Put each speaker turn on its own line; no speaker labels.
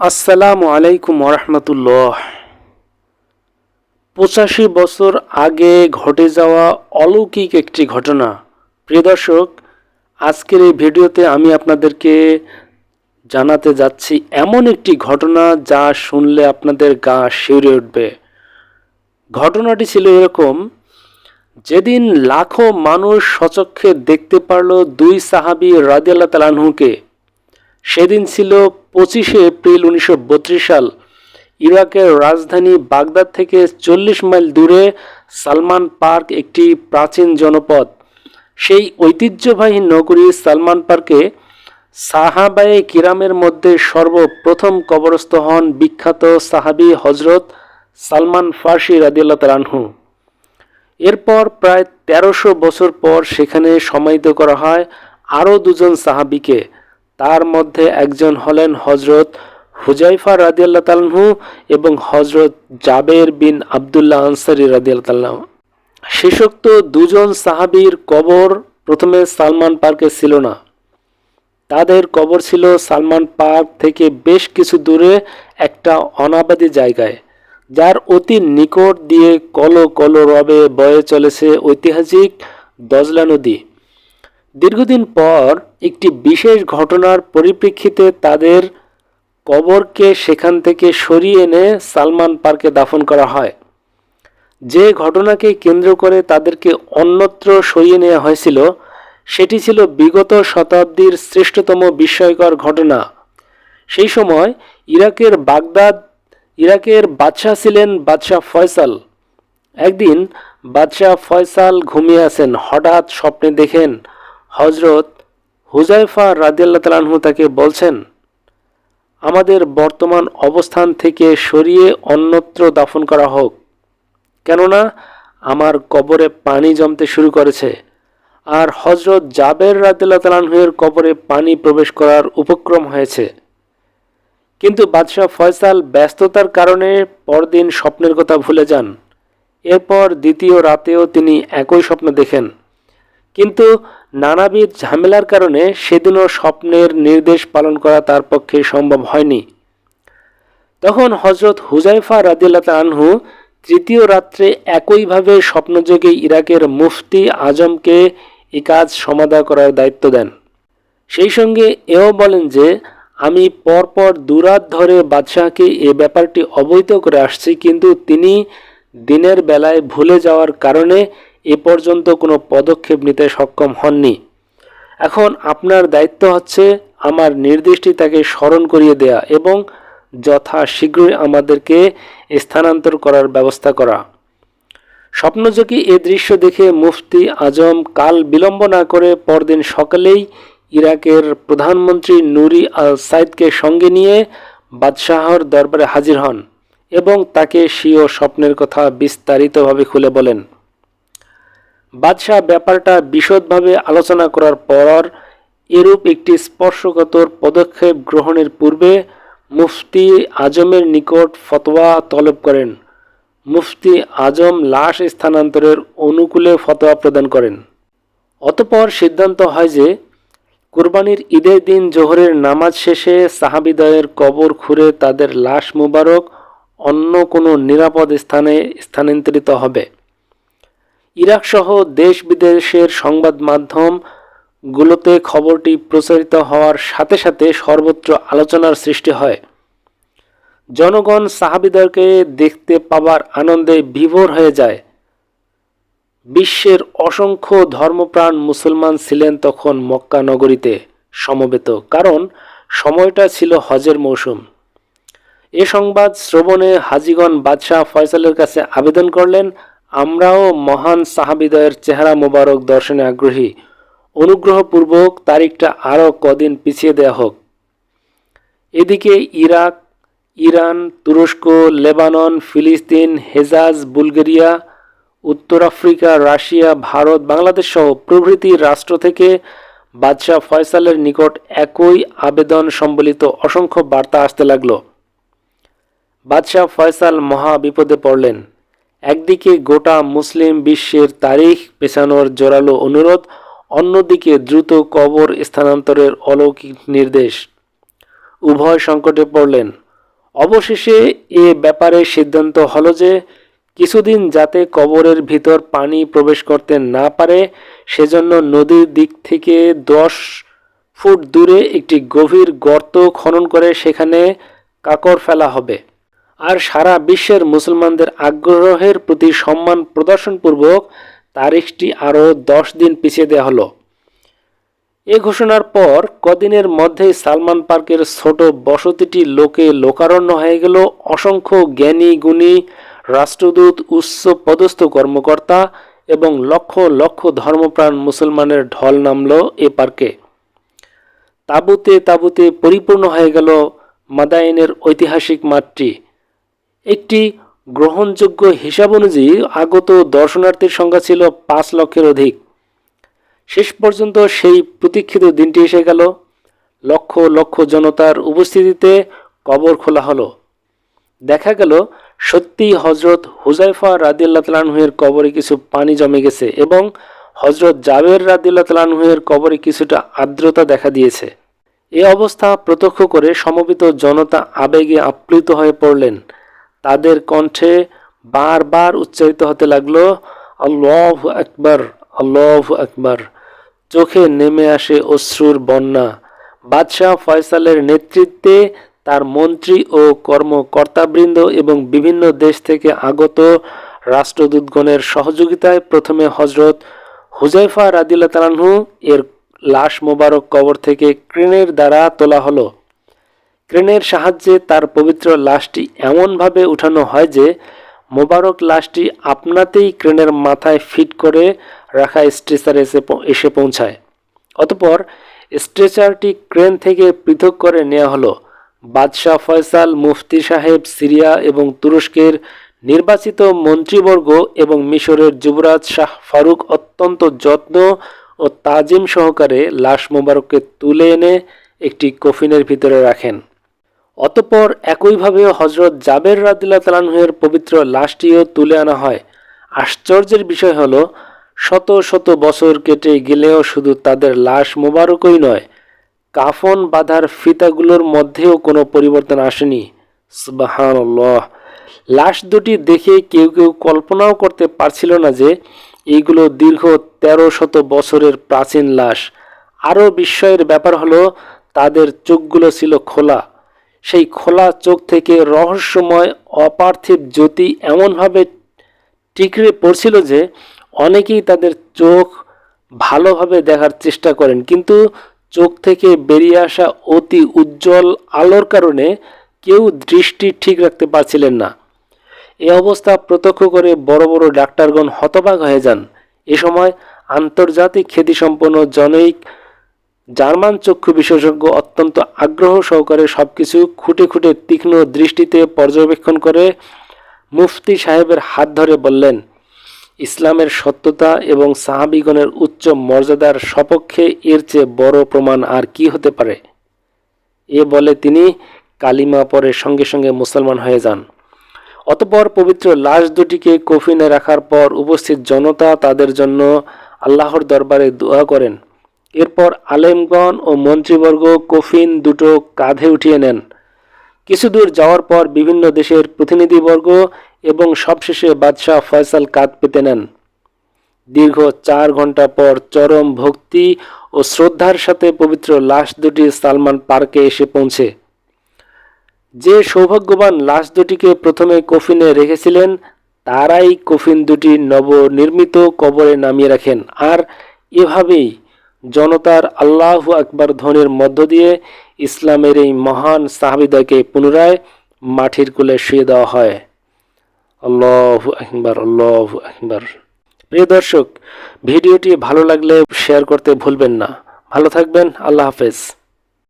আসসালামু আলাইকুম রহমতুল্লাহ পঁচাশি বছর আগে ঘটে যাওয়া অলৌকিক একটি ঘটনা। প্রিয় দর্শক, আজকের এই ভিডিওতে আমি আপনাদেরকে জানাতে যাচ্ছি এমন একটি ঘটনা যা শুনলে আপনাদের গা শিউরে উঠবে। ঘটনাটি ছিল এরকম, যেদিন লাখো মানুষ সচক্ষে দেখতে পারল দুই সাহাবি রাদিয়াল্লাহ তালানহুকে সেদিন ছিল পঁচিশে এপ্রিল উনিশশো বত্রিশ সাল। ইরাকের রাজধানী বাগদাদ থেকে চল্লিশ মাইল দূরে সালমান পার্ক একটি প্রাচীন জনপদ। সেই ঐতিহ্যবাহী নগরী সালমান পার্কে সাহাবায়ে কিরামের মধ্যে সর্বপ্রথম কবরস্থ হন বিখ্যাত সাহাবি হজরত সালমান ফার্সি রাদিয়াল্লাহ তালানহু এরপর প্রায় তেরোশো বছর পর সেখানে সমাহিত করা হয় আরও দুজন সাহাবিকে। তার মধ্যে একজন হলেন হজরত হুজাইফা রাদিয়াল্লাহ তালহু এবং হজরত জাবের বিন আবদুল্লাহ আনসারি রাদিয়াল্লাহ তাল্লাহ শেষোক্ত দুজন সাহাবীর কবর প্রথমে সালমান পার্কে ছিল না। তাদের কবর ছিল সালমান পার্ক থেকে বেশ কিছু দূরে একটা অনাবাদী জায়গায়, যার অতি নিকট দিয়ে কলো কল রবে বয়ে চলেছে ঐতিহাসিক দজলা নদী। দীর্ঘদিন পর একটি বিশেষ ঘটনার পরিপ্রেক্ষিতে তাদের কবরকে সেখান থেকে সরিয়ে এনে সালমান পার্কে দাফন করা হয়। যে ঘটনাকে কেন্দ্র করে তাদেরকে অন্যত্র সরিয়ে নেওয়া হয়েছিল, সেটি ছিল বিগত শতাব্দীর শ্রেষ্ঠতম বিস্ময়কর ঘটনা। সেই সময় ইরাকের বাগদাদ, ইরাকের বাদশাহ ছিলেন বাদশাহ ফয়সাল। একদিন বাদশাহ ফয়সাল ঘুমিয়ে আছেন, হঠাৎ স্বপ্নে দেখেন হজরত হুজাইফা রাদিয়াল্লাহ তালাহু তাকে বলছেন, আমাদের বর্তমান অবস্থান থেকে সরিয়ে অন্যত্র দাফন করা হোক। কেননা আমার কবরে পানি জমতে শুরু করেছে। আর হজরত জাবের রাদিল্লাহ তালাহের কবরে পানি প্রবেশ করার উপক্রম হয়েছে। কিন্তু বাদশাহ ফয়সাল ব্যস্ততার কারণে পরদিন স্বপ্নের কথা ভুলে যান। এরপর দ্বিতীয় রাতেও তিনি একই স্বপ্ন দেখেন। কিন্তু নানাবিধ ঝামেলার কারণে সেদিনও স্বপ্নের নির্দেশ পালন করা তার পক্ষে সম্ভব হয়নি। তখন হজরত হুজাইফা রাদিল্লা আনহু তৃতীয় রাত্রে একইভাবে স্বপ্নযোগে ইরাকের মুফতি আজমকে এ কাজ সমাধা করার দায়িত্ব দেন। সেই সঙ্গে এও বলেন যে, আমি পরপর দুরাত ধরে বাদশাহকে এ ব্যাপারটি অবহিত করে আসছি, কিন্তু তিনি দিনের বেলায় ভুলে যাওয়ার কারণে এ পর্যন্ত কোনো পদক্ষেপ নিতে সক্ষম হননি। এখন আপনার দায়িত্ব হচ্ছে আমার নির্দেশটি তাকে স্মরণ করিয়ে দেয়া এবং যথা শীঘ্রই আমাদেরকে স্থানান্তর করার ব্যবস্থা করা। স্বপ্নযোগী এ দৃশ্য দেখে মুফতি আজম কাল বিলম্ব না করে পরদিন সকালেই ইরাকের প্রধানমন্ত্রী নুরি আল সাইদকে সঙ্গে নিয়ে বাদশাহর দরবারে হাজির হন এবং তাকে স্বীয় স্বপ্নের কথা বিস্তারিতভাবে খুলে বলেন। বাদশাহ ব্যাপারটা বিশদভাবে আলোচনা করার পর এরূপ একটি স্পর্শকাতর পদক্ষেপ গ্রহণের পূর্বে মুফতি আজমের নিকট ফতোয়া তলব করেন। মুফতি আজম লাশ স্থানান্তরের অনুকূলে ফতোয়া প্রদান করেন। অতপর সিদ্ধান্ত হয় যে কোরবানির ঈদের দিন জোহরের নামাজ শেষে সাহাবিদয়ের কবর খুঁড়ে তাদের লাশ মুবারক অন্য কোনো নিরাপদ স্থানে স্থানান্তরিত হবে। ইরাক সহ দেশ বিদেশের সংবাদ মাধ্যম গুলোতে খবরটি প্রচারিত হওয়ার সাথে সাথে সর্বত্র আলোচনার সৃষ্টি হয়। জনগণ সাহাবিদারকে দেখতে পাবার আনন্দে বিভোর হয়ে যায়। বিশ্বের অসংখ্য ধর্মপ্রাণ মুসলমান ছিলেন তখন মক্কা নগরীতে সমবেত, কারণ সময়টা ছিল হজের মৌসুম। এ সংবাদ শ্রবণে হাজিগণ বাদশাহ ফয়সালের কাছে আবেদন করলেন আমরাও মহান সাহাবিদয়ের চেহারা মোবারক দর্শনে আগ্রহী। অনুগ্রহপূর্বক তারিখটা আরও কদিন পিছিয়ে দেওয়া হোক। এদিকে ইরাক, ইরান, তুরস্ক, লেবানন, ফিলিস্তিন, হেজাজ, বুলগেরিয়া, উত্তর আফ্রিকা, রাশিয়া, ভারত বাংলাদেশ সহ প্রভৃতি রাষ্ট্র থেকে বাদশাহ ফয়সালের নিকট একই আবেদন সম্বলিত অসংখ্য বার্তা আসতে লাগল। বাদশাহ ফয়সাল মহা বিপদে পড়লেন। একদিকে গোটা মুসলিম বিশ্বের তারিখ পেছানোর জোরালো অনুরোধ, অন্যদিকে দ্রুত কবর স্থানান্তরের অলৌকিক নির্দেশ। উভয় সংকটে পড়লেন। অবশেষে এ ব্যাপারে সিদ্ধান্ত হলো যে, কিছুদিন যাতে কবরের ভিতর পানি প্রবেশ করতে না পারে, সেজন্য নদীর দিক থেকে দশ ফুট দূরে একটি গভীর গর্ত খনন করে সেখানে কাকর ফেলা হবে। আর সারা বিশ্বের মুসলমানদের আগ্রহের প্রতি সম্মান প্রদর্শনপূর্বক তারিখটি আরও দশ দিন পিছিয়ে দেওয়া হলো। এ ঘোষণার পর কদিনের মধ্যেই সালমান পার্কের ছোট বসতিটি লোকে লোকারণ্য হয়ে গেল। অসংখ্য জ্ঞানী, গুণী, রাষ্ট্রদূত, উচ্চ পদস্থ কর্মকর্তা এবং লক্ষ লক্ষ ধর্মপ্রাণ মুসলমানের ঢল নামল এ পার্কে। তাঁবুতে তাঁবুতে পরিপূর্ণ হয়ে গেল মাদাইনের ঐতিহাসিক মাঠটি। একটি গ্রহণযোগ্য হিসাব অনুযায়ী আগত দর্শনার্থীর সংখ্যা ছিল পাঁচ লক্ষের অধিক। শেষ পর্যন্ত সেই প্রতীক্ষিত দিনটি এসে গেল। লক্ষ লক্ষ জনতার উপস্থিতিতে কবর খোলা হলো। দেখা গেল, সত্যি হজরত হুজাইফা রাদিল্লা তালানহুয়ের কবরে কিছু পানি জমে গেছে এবং হজরত জাবের রাদিল্লা তালানহুয়ের কবরে কিছুটা আর্দ্রতা দেখা দিয়েছে। এ অবস্থা প্রত্যক্ষ করে সমবেত জনতা আবেগে আপ্লুত হয়ে পড়লেন। তাদের কণ্ঠে বারবার উচ্চারিত হতে লাগল, আল্লাহ আকবর আল্লাহ আকবর। চোখে নেমে আসে অশ্রুর বন্যা। বাদশাহ ফয়সালের নেতৃত্বে তার মন্ত্রী ও কর্মকর্তাবৃন্দ এবং বিভিন্ন দেশ থেকে আগত রাষ্ট্রদূতগণের সহযোগিতায় প্রথমে হজরত হুজাইফা রাদিল্লা তালানহু এর লাশ মোবারক কবর থেকে ক্রেনের দ্বারা তোলা হলো। ক্রেনের সাহায্যে তার পবিত্র লাশটি এমনভাবে উঠানো হয় যে, মোবারক লাশটি আপনাতেই ক্রেনের মাথায় ফিট করে রাখা স্ট্রেচারে এসে এসে পৌঁছায়। অতপর স্ট্রেচারটি ক্রেন থেকে পৃথক করে নেওয়া হলো। বাদশাহ ফয়সাল, মুফতি সাহেব সিরিয়া এবং তুরস্কের নির্বাচিত মন্ত্রীবর্গ এবং মিশরের যুবরাজ শাহ ফারুক অত্যন্ত যত্ন ও তাজিম সহকারে লাশ মোবারককে তুলে এনে একটি কফিনের ভিতরে রাখেন। অতপর একইভাবে হজরত জাবের রাদিল্লা তালানহের পবিত্র লাশটিও তুলে আনা হয়। আশ্চর্যের বিষয় হল, শত শত বছর কেটে গেলেও শুধু তাদের লাশ মোবারকই নয়, কাফন বাঁধার ফিতাগুলোর মধ্যেও কোনো পরিবর্তন আসেনি। সুবাহানল্লাহ। লাশ দুটি দেখে কেউ কেউ কল্পনাও করতে পারছিল না যে এইগুলো দীর্ঘ তেরো শত বছরের প্রাচীন লাশ। আরও বিস্ময়ের ব্যাপার হলো, তাদের চোখগুলো ছিল খোলা। সেই খোলা চোখ থেকে রহস্যময় অপার্থিব জ্যোতি এমনভাবে টিকরে পড়ছিল যে অনেকেই তাদের চোখ ভালোভাবে দেখার চেষ্টা করেন। কিন্তু চোখ থেকে বেরিয়ে আসা অতি উজ্জ্বল আলোর কারণে কেউ দৃষ্টি ঠিক রাখতে পারছিলেন না। এ অবস্থা প্রত্যক্ষ করে বড় বড় ডাক্তারগণ হতবাক হয়ে যান। এ সময় আন্তর্জাতিক খ্যাতিসম্পন্ন জনৈক জার্মান চক্ষু বিশেষজ্ঞ অত্যন্ত আগ্রহ সহকারে সবকিছু খুঁটে খুঁটে তীক্ষ্ণ দৃষ্টিতে পর্যবেক্ষণ করে মুফতি সাহেবের হাত ধরে বললেন, ইসলামের সত্যতা এবং সাহাবিগণের উচ্চ মর্যাদার সপক্ষে এর চেয়ে বড় প্রমাণ আর কি হতে পারে? এ বলে তিনি কালিমা পরে সঙ্গে সঙ্গে মুসলমান হয়ে যান। অতপর পবিত্র লাশ দুটিকে কফিনে রাখার পর উপস্থিত জনতা তাদের জন্য আল্লাহর দরবারে দোয়া করেন। এরপর আলেমগণ ও মন্ত্রীবর্গ কফিন দুটো কাঁধে উঠিয়ে নেন। কিছু দূর যাওয়ার পর বিভিন্ন দেশের প্রতিনিধিবর্গ এবং সবশেষে বাদশাহ ফয়সাল কাঁধ পেতে নেন। দীর্ঘ চার ঘণ্টা পর চরম ভক্তি ও শ্রদ্ধার সাথে পবিত্র লাশ দুটি সালমান পার্কে এসে পৌঁছে। যে সৌভাগ্যবান লাশ দুটিকে প্রথমে কফিনে রেখেছিলেন, তারাই কফিন দুটি নবনির্মিত কবরে নামিয়ে রাখেন। আর এভাবেই জনতার আল্লাহ আকবর ধ্বনির মধ্য দিয়ে ইসলামের এই মহান সাহাবিদাকে পুনরায় মাটির কুলে শুয়ে দেওয়া হয়। আল্লাহ আকবর আল্লাহ আকবর। প্রিয় দর্শক, ভিডিওটি ভালো লাগলে শেয়ার করতে ভুলবেন না। ভালো থাকবেন, আল্লাহ হাফেজ।